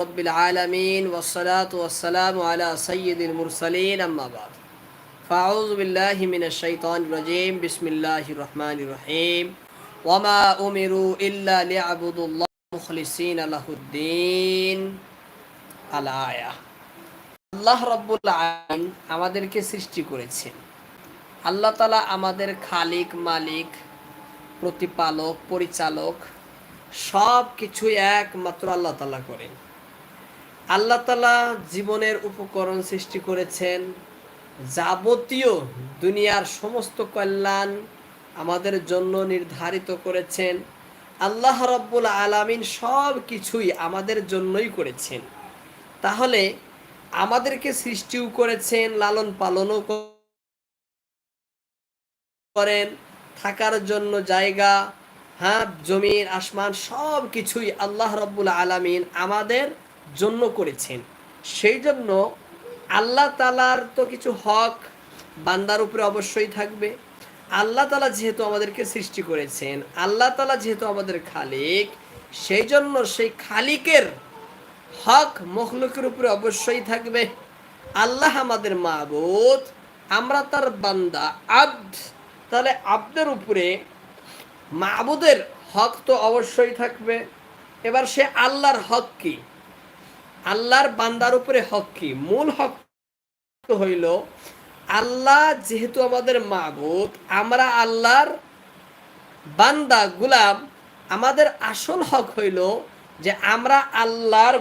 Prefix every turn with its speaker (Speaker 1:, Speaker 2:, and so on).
Speaker 1: رب العالمين والصلاة والسلام على سيد المرسلين أما بعد فأعوذ بالله من الشيطان الرجيم بسم الله الرحمن الرحيم وما أمروا إلا ليعبدوا الله مخلصين له الدين الآية আল্লাহ রব্বুল আলামিন আমাদেরকে সৃষ্টি করেছেন আল্লাহ তালা আমাদের খালিক মালিক প্রতিপালক পরিচালক সব কিছুই একমাত্র আল্লাহ তালা করেন আল্লাহ তালা জীবনের উপকরণ সৃষ্টি করেছেন, যাবতীয় দুনিয়ার সমস্ত কল্যাণ আমাদের জন্য নির্ধারিত করেছেন। আল্লাহ রব্বুল আলামিন সব কিছুই আমাদের জন্যই করেছেন। তাহলে আমাদেরকে সৃষ্টিও করেছেন, লালন পালনও করেন, থাকার জন্য জায়গা হ্যাঁ জমির আসমান সব কিছুই আল্লাহ রব্বুল আলামিন আমাদের জন্য করেছেন। সেই জন্য আল্লাহ তালার তো কিছু হক বান্দার উপরে অবশ্যই থাকবে। আল্লাহ তালা যেহেতু আমাদেরকে সৃষ্টি করেছেন, আল্লাহ তালা যেহেতু আমাদের খালিক, সেই জন্য সেই খালিকের হক মখলুকের উপরে অবশ্যই থাকবে। আল্লাহ আমাদের মাবুদ, আমরা তার বান্দা, আব্দ, তাহলে আব্দের উপরে মাবুদের হক তো অবশ্যই থাকবে। এবার সে আল্লাহর হক কি? আল্লাহর বান্দার উপরে হক কি? মূল হক হইল আল্লাহ যেহেতু আমাদের মাবুদ আমরা আল্লাহর বান্দা, গুলাম, আমাদের আসল হক হইল যে আমরা আল্লাহর